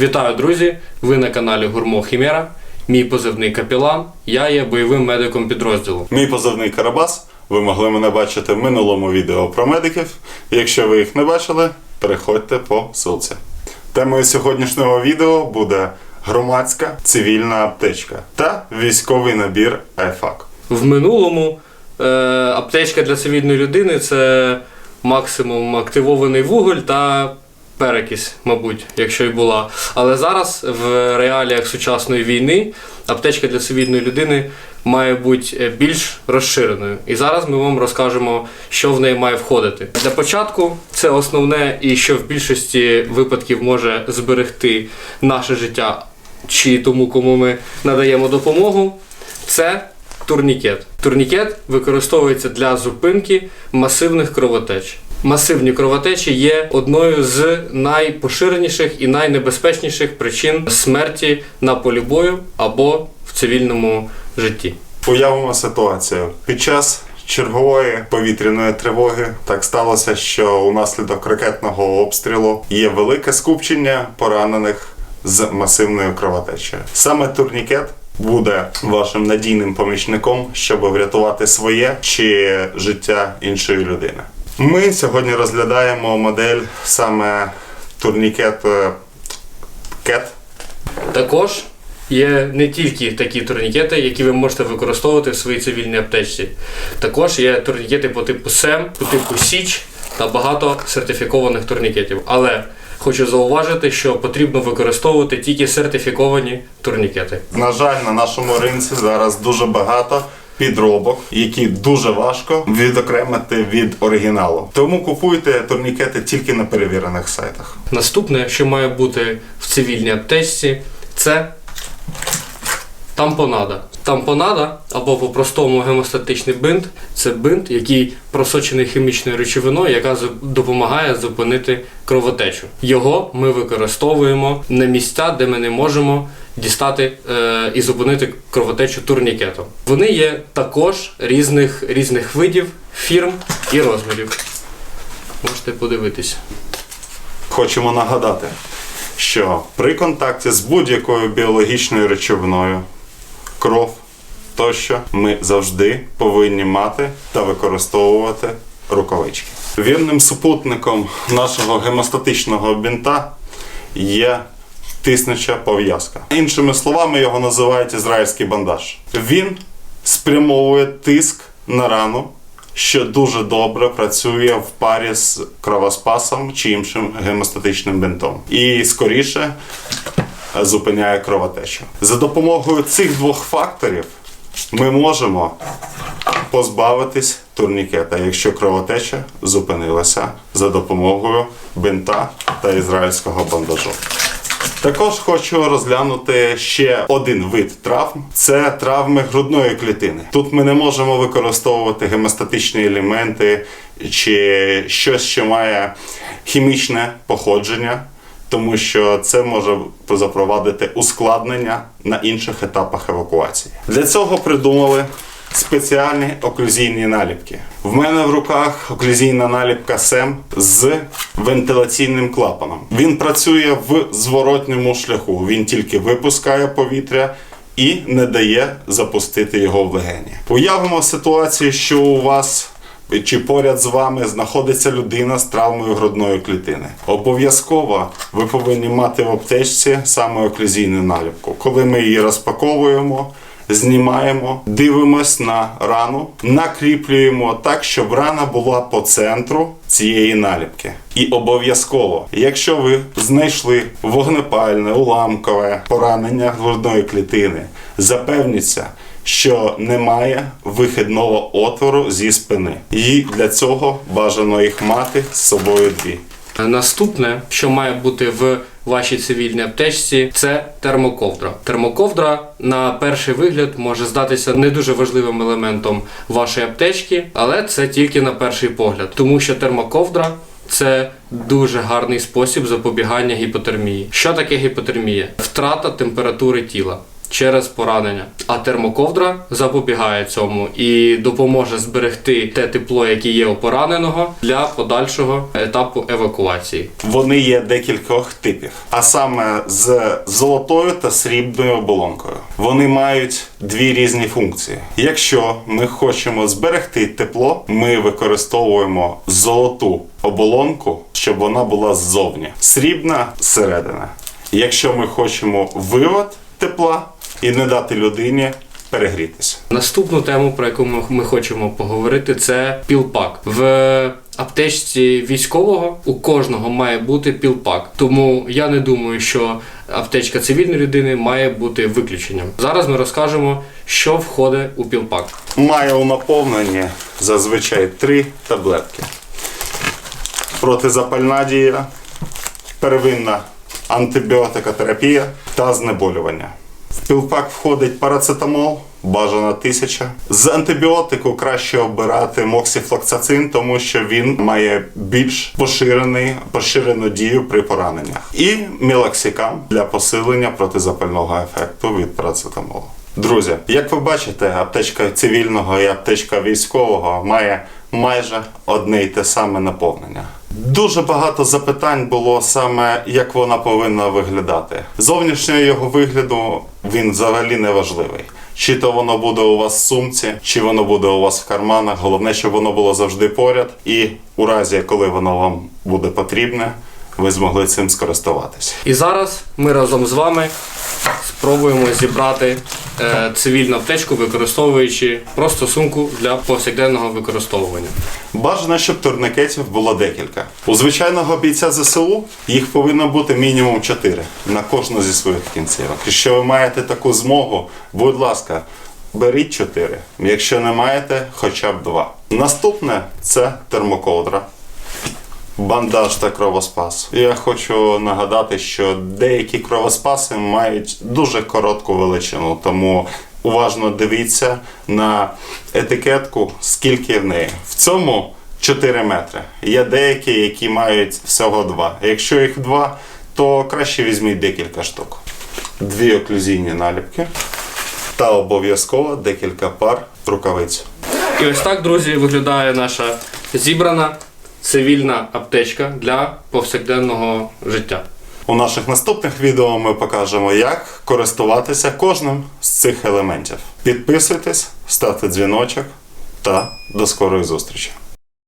Вітаю, друзі! Ви на каналі Гурмо Хімера. Мій позивний капілан. Я є бойовим медиком підрозділу. Мій позивний Карабас. Ви могли мене бачити в минулому відео про медиків. Якщо ви їх не бачили, переходьте по ссылці. Темою сьогоднішнього відео буде громадська цивільна аптечка та військовий набір айфак. В минулому е, аптечка для цивільної людини це максимум активований вуголь та перекись, мабуть, якщо й була. Але зараз в реаліях сучасної війни аптечка для цивільної людини має бути е, більш розширеною. І зараз ми вам розкажемо, що в неї має входити. Для початку це основне і що в більшості випадків може зберегти наше життя чи тому, кому ми надаємо допомогу. Це турнікет. Турнікет використовується для зупинки масивних кровотеч. Масивні кровотечі є одною з найпоширеніших і найнебезпечніших причин смерті на полі бою або в цивільному житті. Уявимо ситуацію. Під час чергової повітряної тривоги так сталося, що унаслідок ракетного обстрілу є велике скупчення поранених з масивною кровотечею. Саме турнікет буде вашим надійним помічником, щоб врятувати своє чи життя іншої людини. Ми сьогодні розглядаємо модель саме турнікет е, CAT Також є не тільки такі турнікети, які ви можете використовувати в своїй цивільній аптечці. Також є турнікети по типу СЕМ, по типу Січ та багато сертифікованих турнікетів. Але хочу зауважити, що потрібно використовувати тільки сертифіковані турнікети. На жаль, на нашому ринку зараз дуже багато підробок, які дуже важко відокремити від оригіналу. Тому купуйте турнікети тільки на перевірених сайтах. Наступне, що має бути в цивільній аптечці, це тампонада. Тампонада або по-простому гемостатичний бинт це бинт, який просочений хімічною речовиною, яка допомагає зупинити кровотечу. Його ми використовуємо на місця, де ми не можемо дістати е, і зупинити кровотечу турнікетом. Вони є також різних, різних видів, фірм і розмірів. Можете подивитися. Хочемо нагадати, що при контакті з будь-якою біологічною речовиною, кров тощо, ми завжди повинні мати та використовувати рукавички. Вірним супутником нашого гемостатичного бінта є тиснуча пов'язка. Іншими словами, його називають ізраїльський бандаж. Він спрямовує тиск на рану, що дуже добре працює в парі з кровоспасом чи іншим гемостатичним бинтом. І скоріше зупиняє кровотечу. За допомогою цих двох факторів ми можемо позбавитись турнікета, якщо кровотеча зупинилася за допомогою бинта та ізраїльського бандажу. Також хочу розглянути ще один вид травм це травми грудної клітини. Тут ми не можемо використовувати гемостатичні елементи чи щось, що має хімічне походження, тому що це може запровадити ускладнення на інших етапах евакуації. Для цього придумали спеціальні оклюзійні наліпки. В мене в руках оклюзійна наліпка СЕМ з вентиляційним клапаном. Він працює в зворотньому шляху. Він тільки випускає повітря і не дає запустити його в легені. Уявимо ситуацію, що у вас чи поряд з вами знаходиться людина з травмою грудної клітини. Обов'язково ви повинні мати в аптечці саме оклюзійну наліпку. Коли ми її розпаковуємо, знімаємо, дивимось на рану, накріплюємо так, щоб рана була по центру цієї наліпки. І обов'язково, якщо ви знайшли вогнепальне, уламкове поранення грудної клітини, запевніться, що немає вихідного отвору зі спини. І для цього бажано їх мати з собою дві. Наступне, що має бути в вашій цивільній аптечці, це термоковдра. Термоковдра на перший вигляд може здатися не дуже важливим елементом вашої аптечки, але це тільки на перший погляд, тому що термоковдра. Це дуже гарний спосіб запобігання гіпотермії. Що таке гіпотермія? Втрата температури тіла. Через поранення. А термоковдра запобігає цьому і допоможе зберегти те тепло, яке є у пораненого для подальшого етапу евакуації. Вони є декількох типів, а саме з золотою та срібною оболонкою. Вони мають дві різні функції. Якщо ми хочемо зберегти тепло, ми використовуємо золоту оболонку, щоб вона була ззовні. Срібна зсередини. Якщо ми хочемо вивод тепла і не дати людині перегрітися. Наступну тему, про яку ми, ми хочемо поговорити, це пілпак. В аптечці військового у кожного має бути пілпак. Тому я не думаю, що аптечка цивільної людини має бути виключенням. Зараз ми розкажемо, що входить у пілпак. Має у наповненні зазвичай три таблетки. Протизапальна дія, первинна антибіотикотерапія та знеболювання. В пілпак входить парацетамол, бажано тисяча. З антибіотику краще обирати моксіфлоксацин, тому що він має більш поширений, поширену дію при пораненнях. І мілоксикам для посилення протизапального ефекту від парацетамолу. Друзі, як ви бачите, аптечка цивільного і аптечка військового має майже одне й те саме наповнення. Дуже багато запитань було саме, як вона повинна виглядати. Зовнішнього його вигляду він взагалі не важливий. Чи то воно буде у вас в сумці, чи воно буде у вас в карманах. Головне, щоб воно було завжди поряд, і у разі, коли воно вам буде потрібне, ви змогли цим скористуватися. І зараз ми разом з вами спробуємо зібрати е, цивільну аптечку, використовуючи просто сумку для повсякденного використовування. Бажано, щоб турникетів було декілька. У звичайного бійця ЗСУ їх повинно бути мінімум 4 на кожну зі своїх кінцівок. Якщо ви маєте таку змогу, будь ласка, беріть 4. Якщо не маєте, хоча б 2. Наступне це термоковдра. Бандаж та кровоспас. Я хочу нагадати, що деякі кровоспаси мають дуже коротку величину, тому уважно дивіться на етикетку, скільки в неї. В цьому 4 метри. Є деякі, які мають всього 2. Якщо їх 2, то краще візьміть декілька штук. Дві оклюзійні наліпки та обов'язково декілька пар рукавиць. І ось так, друзі, виглядає наша зібрана цивільна аптечка для повсякденного життя. У наших наступних відео ми покажемо, як користуватися кожним з цих елементів. Підписуйтесь, ставте дзвіночок та до скорої зустрічі!